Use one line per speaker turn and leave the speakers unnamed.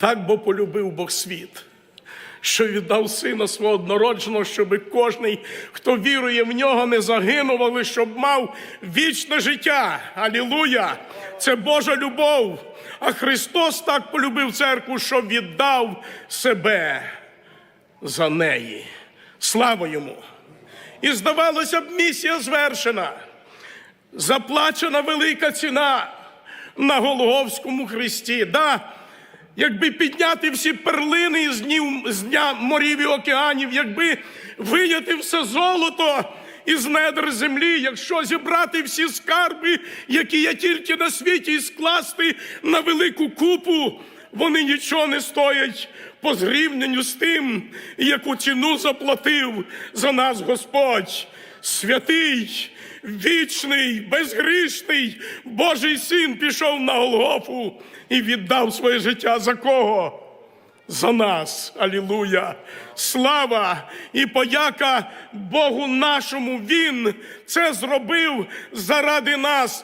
Так бо полюбив Бог світ, що віддав сина свого однородженого, щоб кожний, хто вірує в нього, не загинув, але щоб мав вічне життя. Алілуя! Це Божа любов. А Христос так полюбив церкву, що віддав себе за неї. Слава йому! І здавалося б, місія звершена. Заплачена велика ціна на Голговському хресті. Да, якби підняти всі перлини з днів з дня морів і океанів, якби вияти все золото із недр землі, якщо зібрати всі скарби, які є тільки на світі, і скласти на велику купу, вони нічого не стоять по зрівнянню з тим, яку ціну заплатив за нас Господь. Святий, вічний, безгрішний Божий син пішов на Голгофу і віддав своє життя за кого? За нас, алілуя! Слава і подяка Богу нашому! Він це зробив заради нас.